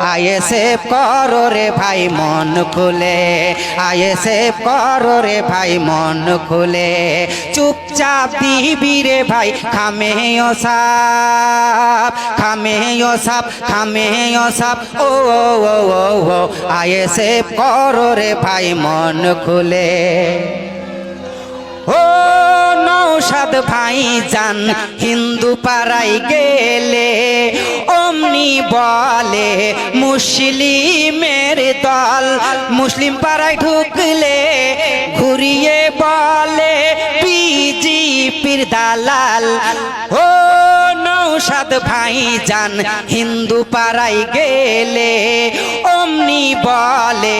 আয়েসে করো রে ভাই, মন খুলে। আয়েসে করো রে ভাই, মন খুলে। চুপচাপ দিবি রে ভাই, খামে সাপ খামে সাপ খামে সাপ। ও ও আয়েসে করো রে ভাই, মন খুলে। ও নৌসাদ ভাই যান হিন্দু পাড়ায় গেলে বলে, মুসলিমের দল মুসলিম পাড়ায় ঢুকলে ঘুরিয়ে বলে, বিজিপির দালাল। ও নৌসাদ ভাই যান হিন্দু পাড়ায় গেলে অমনি বলে,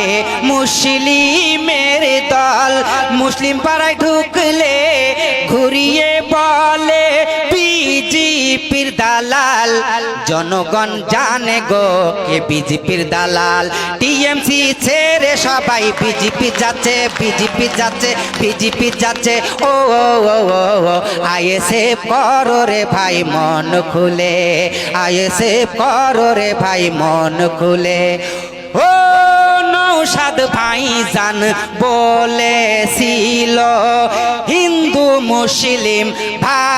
মুসলিমের দল মুসলিম পাড়ায় ঢুকলে ঘুরিয়ে বিজেপির দালাল। জনগণ জানে গো কে বিজেপির দালাল। টিএমসি ছেড়ে সবাই বিজেপি যাচ্ছে বিজেপি যাচ্ছে বিজেপি যাচ্ছে। ও আইএসএ করো রে ভাই, মন খুলে। আইএসএ করো রে ভাই, মন খুলে। ও, নৌসাদ ভাই জান বলেছিল, হিন্দু মুসলিম ভাই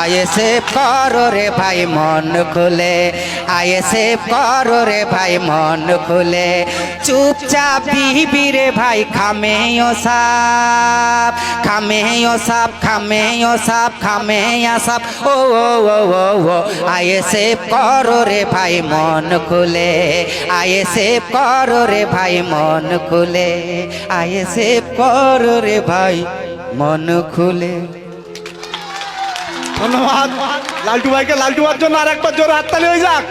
আয়েসে করো রে ভাই, মন খুলে। আয়েসে করো রে ভাই, মন খুলে। চুপচাপ দিবি রে ভাই খামে সাপ খামে সাপ খামে সাপ খামে সাপ। ও ও ও ও ও আয়েসে করো রে ভাই, মন খুলে। আয়েসে করো রে ভাই, মন খুলে। আয়েসে করো রে ভাই, মন খুলে। ধন্যবাদ। লালটু ভাইকে, লালটু ভাইয়ের জন্য আর একবার জোরে হাততালি হয়ে যাক।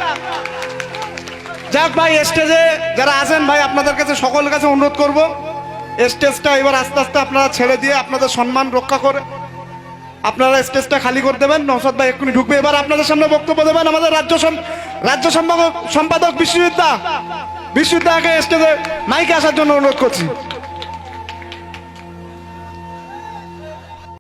যাক ভাই, স্টেজে যারা আছেন ভাই, আপনাদের কাছে সকলের কাছে অনুরোধ করব, স্টেজটা এবার আস্তে আস্তে আপনারা ছেড়ে দিয়ে আপনাদের সম্মান রক্ষা করে আপনারা স্টেজটা খালি করে দেবেন। নৌসাদ ভাই এক্ষুনি ঢুকবে। এবার আপনাদের সামনে বক্তব্য দেবেন আমাদের রাজ্য রাজ্য সম্পাদক সম্পাদক বিশ্ববিদ্যা বিশ্ববিদ্যাকে স্টেজে মাইকে আসার জন্য অনুরোধ করছি।